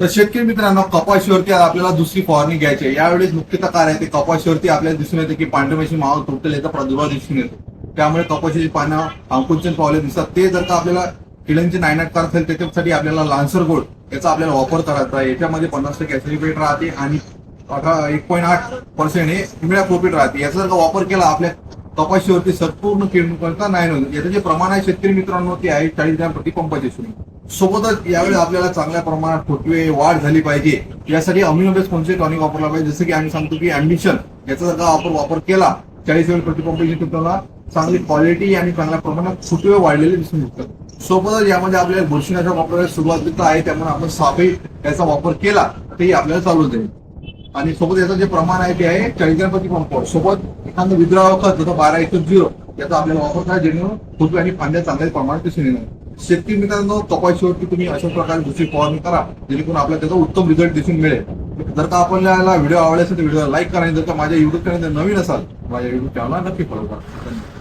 तर शेतकरी मित्रांनो कपाशीवरती आज आपल्याला दुसरी फवारणी घ्यायची आहे. यावेळेस मुख्यतः काय आहे ते कपाशीवरती आपल्याला दिसून येते की पांढरमेशी मावा तुटल याचा प्रादुर्भाव दिसून येतो. त्यामुळे कपाशीची पानं अंकुंचन पावले दिसतात. ते जर का आपल्याला किड्यांची नायनाट करत असेल त्याच्यासाठी आपल्याला लान्सर गोल्ड याचा आपल्याला वापर करायचा आहे. याच्यामध्ये पन्नास टक्के ऍसिडिफेट राहते आणि अठरा एक पॉईंट आठ पर्सेंट हे इमिडा प्रोफिट राहते. याचा जर का वापर केला आपल्या कपाशीवरती संपूर्ण किडणुकांचा नाही होत. याचं जे प्रमाण आहे शेतकरी मित्रांनो ते आहे चाळीस ग्रॅम प्रति पंपाचे शून्य सोबतच यावेळी आपल्याला चांगल्या प्रमाणात फुटवे वाढ झाली पाहिजे. यासाठी अमिनो कोणते टॉनिक वापरला पाहिजे? जसं की आम्ही सांगतो की अँडिशन याचा जर आपण वापर केला चाळीस वेळ प्रति तुम्हाला चांगली क्वालिटी आणि चांगल्या प्रमाणात फुटवे वाढलेले दिसून येतात. सोबतच यामध्ये आपल्याला बुरशीनाशक वापरायला सुरुवात आहे त्यामुळे आपण सापे याचा वापर केला तेही आपल्याला चालू जाईल आणि सोबत याचं जे प्रमाण आहे ते आहे चाळीस ग्रॅम प्रति पंप सोबत एखादं विद्राव खत जसं बारा एक झिरो याचा आपल्याला वापर करा जेणेकरून फुटवे आणि फांद्या चांगल्या प्रमाणात दिसून येणार. शेतकरी मित्रांनो कपाशीवरती तुम्ही अशा प्रकारे दुसरी फवारणी करा जेणेकरून आपल्याला त्याचा उत्तम रिझल्ट दिसून मिळेल. जर का आपल्याला व्हिडिओ आवडला असेल तर व्हिडिओ लाईक करा जर का माझ्या युट्यूब चॅनल नवीन असाल माझ्या युट्यूब चॅनलला नक्की फॉलो करा. धन्यवाद.